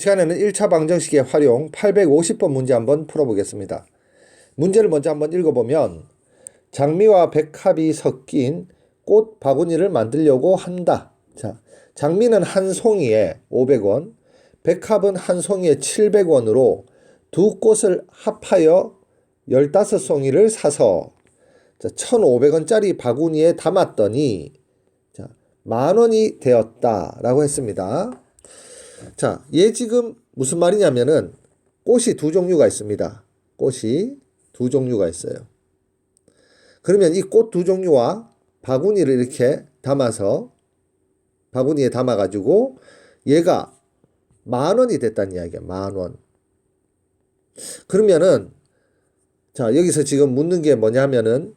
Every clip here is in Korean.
시간에는 1차 방정식의 활용 850번 문제 한번 풀어보겠습니다. 문제를 먼저 한번 읽어보면 장미와 백합이 섞인 꽃 바구니를 만들려고 한다. 자, 장미는 한 송이에 500원, 백합은 한 송이에 700원으로 두 꽃을 합하여 15송이를 사서 자, 1,500원짜리 바구니에 담았더니 자, 만 원이 되었다라고 했습니다. 자, 얘 지금 무슨 말이냐면은 꽃이 두 종류가 있습니다. 꽃이 두 종류가 있어요. 그러면 이 꽃 두 종류와 바구니를 이렇게 담아서 바구니에 담아 가지고 얘가 만 원이 됐다는 이야기야. 만 원. 그러면은 자, 여기서 지금 묻는 게 뭐냐면은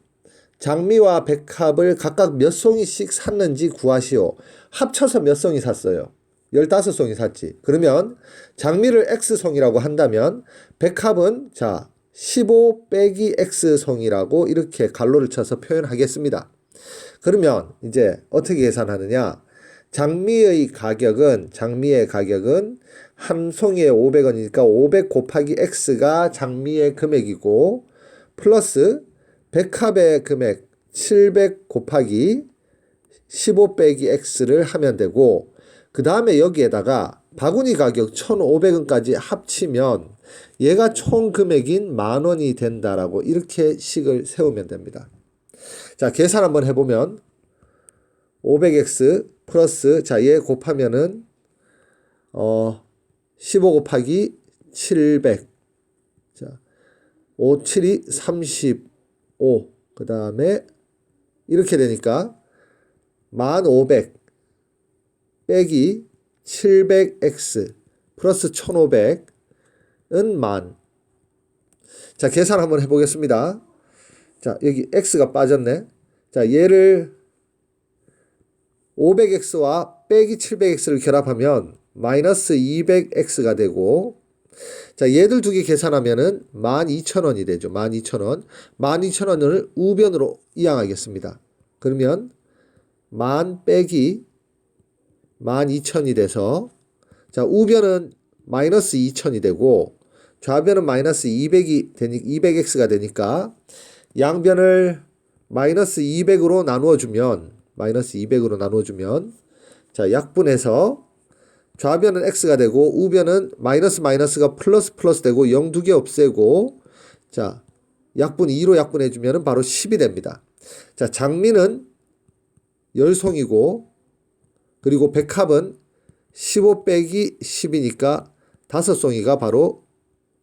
장미와 백합을 각각 몇 송이씩 샀는지 구하시오. 합쳐서 몇 송이 샀어요? 15송이 샀지. 그러면 장미를 X송이라고 한다면 백합은 자, 15 빼기 X송이라고 이렇게 갈로를 쳐서 표현하겠습니다. 그러면 이제 어떻게 계산하느냐? 장미의 가격은 장미의 가격은 한 송이에 500원이니까 500 곱하기 X가 장미의 금액이고 플러스 백합의 금액 700 곱하기 15 빼기 X를 하면 되고 그 다음에 여기에다가 바구니 가격 1,500원까지 합치면 얘가 총 금액인 만 원이 된다라고 이렇게 식을 세우면 됩니다. 자, 계산 한번 해보면 500x 플러스 자, 얘 곱하면은 어 15 곱하기 700. 자, 5 7이 35. 그 다음에 이렇게 되니까 1500 빼기 700x 플러스 1500은 만. 자, 계산 한번 해보겠습니다. 자, 여기 x가 빠졌네. 자, 얘를 500x와 빼기 700x를 결합하면 마이너스 200x가 되고 자, 얘들 두 개 계산하면은 12,000원이 되죠. 12,000원. 12,000원을 우변으로 이항하겠습니다. 그러면 만 빼기 12,000이 돼서 자, 우변은 마이너스 2,000이 되고 좌변은 마이너스 200이 되니 200x가 되니까 양변을 마이너스 200으로 나누어 주면 마이너스 200으로 나누어 주면 자, 약분해서 좌변은 x가 되고 우변은 마이너스 마이너스가 플러스 플러스 되고 0 두 개 없애고 자, 약분 2로 약분해 주면은 바로 10이 됩니다. 자, 장미는 열송이고 그리고 백합은 15 빼기 10이니까 다섯 송이가 바로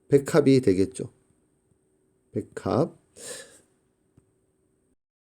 백합이 되겠죠. 백합.